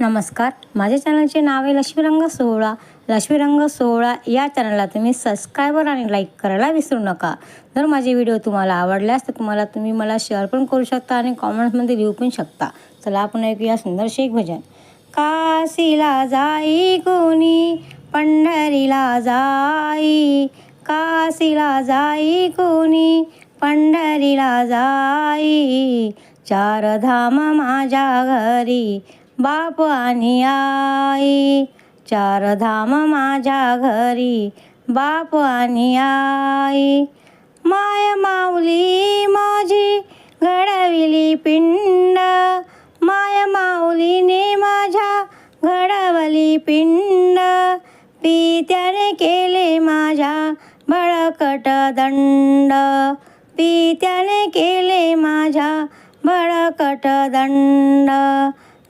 नमस्कार. माझ्या चॅनलचे नाव आहे लक्ष्मीरंग सोहळा. लक्ष्मीरंग सोहळा या चॅनलला तुम्ही सबस्क्रायबर आणि लाईक करायला विसरू नका. जर माझे व्हिडिओ तुम्हाला आवडल्यास तर तुम्हाला तुम्ही मला शेअर पण करू शकता आणि कॉमेंट्समध्ये लिहू पण शकता. चला आपण ऐकूया सुंदरशे एक भजन. काशीला जाई कोणी पंढरीला जाई. काशीला जाई कोणी पंढरीला जाई. चार धाम माझ्या घरी बाप आणि आई. चार धाम माझ्या घरी बाप आणि आई. माय माऊली माझी घडविली पिंड. माय माऊलीने माझ्या घडवली पिंड. पित्याने केले माझ्या बळकट दंड. पित्याने केले माझ्या बळकट दंड.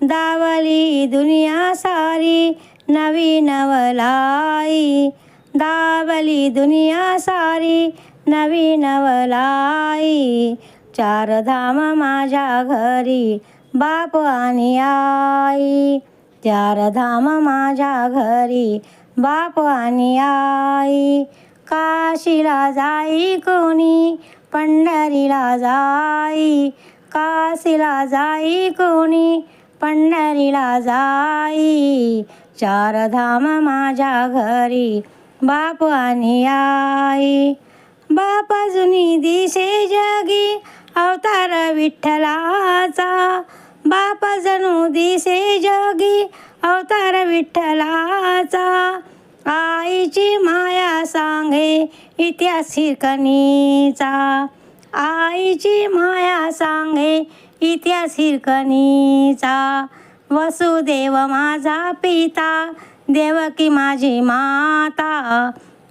दावली दुनिया सारी नवी नवलाई दावली दुनिया सारी नवी नवलाई चार धाम माझ्या घरी बाप आणि आई. चार धाम माझ्या घरी बाप आणि आई. काशीला जाई कोणी पंढरीला जाई. काशीला जाई कोणी पंढरीला जाई. चार धाम माझ्या घरी बाप आणि आई. बाप जुनी दिशे जगी अवतार विठ्ठलाचा. बाप जणू दिसे जगी अवतार विठ्ठलाचा. आईची माया सांगे इतिहास हिरकणीचा. आईची माया सांगे इतिहास हिरकणीचा. वसुदेव माझा पिता देवकी माझी माता.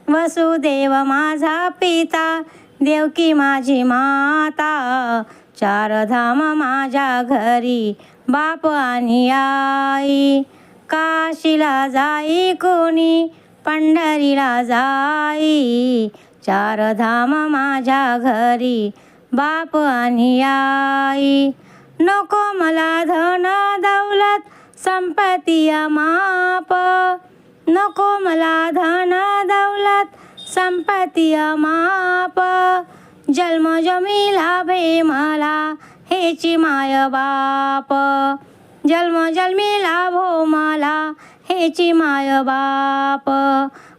वसुदेव माझा पिता देवकी माझी माता. चार धाम माझ्या घरी बाप आणि आई. काशीला जाई कोणी पंढरीला जाई. चार धाम माझ्या घरी बाप आणि आई. नको मला धन दौलत संपत्ती माप नको मला धन दौलत संपत्ती माप जन्म जमी लाभे मला हेची माय बाप. जन्म जन्मी लाभो मला हेची माय बाप.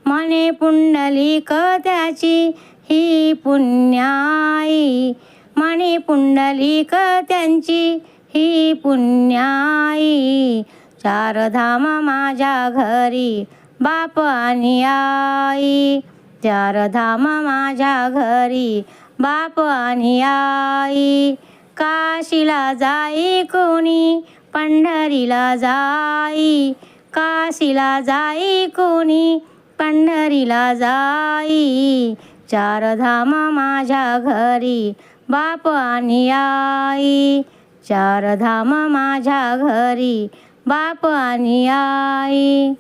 मने पुंडलिक त्याची ही पुण्याई. मणे पुंडलिक त्यांची ही पुण्याई. चार धाम माझ्या घरी बाप आणि आई. चार धाम माझ्या घरी बाप आणि आई. काशीला जाई कोणी पंढरीला जाई. काशीला जाई कोणी पंढरीला जाई. चार धाम माझ्या घरी बाप आणि आई. चार धाम माझ्या घरी बाप आणि आई.